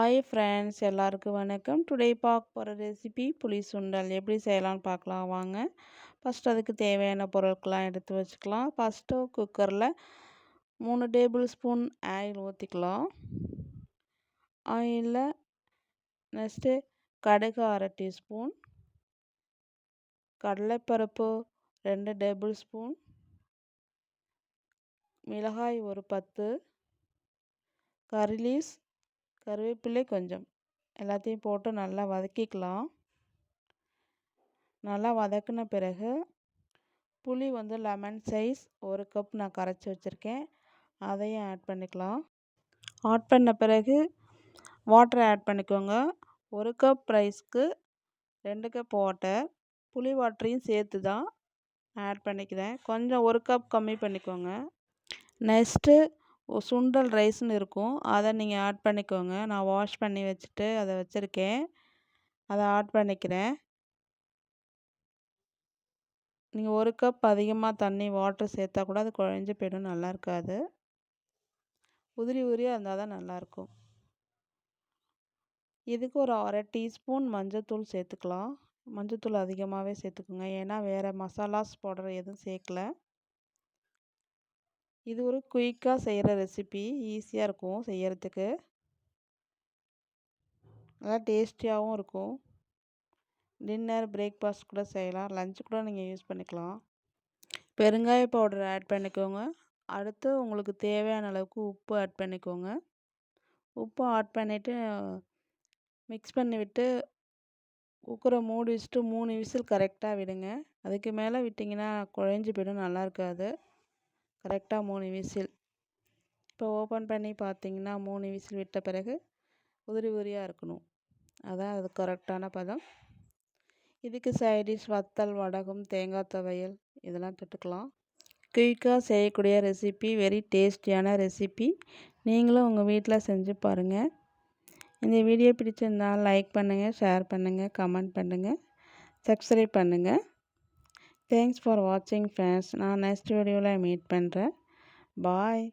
Hi friends எல்லாருக்கும் வணக்கம். Today பார்க்க போகிற ரெசிபி புளி சுண்டல். எப்படி செய்யலாம்னு பார்க்கலாம். வாங்க. ஃபஸ்ட்டு அதுக்கு தேவையான பொருட்கள்லாம் எடுத்து வச்சுக்கலாம். ஃபஸ்ட்டு குக்கரில் மூணு டேபிள் ஸ்பூன் ஆயில் ஊற்றிக்கலாம் ஆயிலில் நெக்ஸ்ட்டு கடுகு அரை டீஸ்பூன் கடலைப்பருப்பு ரெண்டு டேபிள் ஸ்பூன் மிளகாய் ஒரு பத்து கரிலீஸ் கருவேப்பிலை கொஞ்சம். எல்லாத்தையும் போட்டு நல்லா வதக்கிக்கலாம். நல்லா வதக்கின பிறகு புளி வந்து லெமன் சைஸ் ஒரு கப் நான் கரைச்சி வச்சுருக்கேன். அதையும் ஆட் பண்ணிக்கலாம். ஆட் பண்ண பிறகு வாட்டர் ஆட் பண்ணிக்கோங்க. ஒரு கப் ரைஸ்க்கு ரெண்டு கப் வாட்டர் புளி வாட்டரையும் சேர்த்து தான் ஆட் பண்ணிக்கிறேன். கொஞ்சம் ஒரு கப் கம்மி பண்ணிக்கோங்க. நெக்ஸ்ட்டு சுண்டல் ரைஸ்னு இருக்கும். அதை நீங்கள் ஆட் பண்ணிக்கோங்க. நான் வாஷ் பண்ணி வச்சுட்டு அதை வச்சுருக்கேன். அதை ஆட் பண்ணிக்கிறேன். நீங்கள் ஒரு கப் அதிகமாக தண்ணி வாட்ரு சேர்த்தா கூட அது குழஞ்சி போயிடும். நல்லா இருக்காது. உதிரி உதிரியாக இருந்தால் தான் நல்லாயிருக்கும் இதுக்கு ஒரு அரை டீஸ்பூன் மஞ்சத்தூள் சேர்த்துக்கலாம். மஞ்சத்தூள் அதிகமாகவே சேர்த்துக்குங்க. ஏன்னா வேறு மசாலாஸ் போடுற எதுவும் சேர்க்கல. இது ஒரு குயிக்காக செய்கிற ரெசிபி. ஈஸியாக இருக்கும் செய்கிறதுக்கு நல்லா டேஸ்டியாகவும் இருக்கும். டின்னர் பிரேக்ஃபாஸ்ட் கூட செய்யலாம். லஞ்ச் கூட நீங்கள் யூஸ் பண்ணிக்கலாம். பெருங்காய பவுடர் ஆட் பண்ணிக்கோங்க. அடுத்து உங்களுக்கு தேவையான அளவுக்கு உப்பு ஆட் பண்ணிக்கோங்க. உப்பு ஆட் பண்ணிவிட்டு மிக்ஸ் பண்ணி விட்டு குக்கரை மூடி வச்சுட்டு மூணு விசில் கரெக்டாக விடுங்க. அதுக்கு மேலே விட்டிங்கன்னா குழஞ்சி போய்டும். நல்லா இருக்காது. கரெக்டாக மூணு விசில். இப்போ ஓப்பன் பண்ணி பார்த்தீங்கன்னா மூணு விசில் விட்ட பிறகு உதிரி உதிரியாக இருக்கணும். அதான் அது கரெக்டான பதம். இதுக்கு சைடிஷ் வத்தல் வடகம் தேங்காய் துவையல் இதெல்லாம் தொட்டுக்கலாம். குயிக்காக செய்யக்கூடிய ரெசிபி வெரி டேஸ்டியான ரெசிபி நீங்களும் உங்கள் வீட்டில் செஞ்சு பாருங்கள் இந்த வீடியோ பிடிச்சிருந்தால் லைக் பண்ணுங்கள் ஷேர் பண்ணுங்கள் கமெண்ட் பண்ணுங்கள் சப்ஸ்கிரைப் பண்ணுங்கள் தேங்க்ஸ் ஃபார் வாட்சிங் ஃப்ரெண்ட்ஸ் நான் நெக்ஸ்ட் வீடியோவில் மீட் பண்ணுறேன் பாய்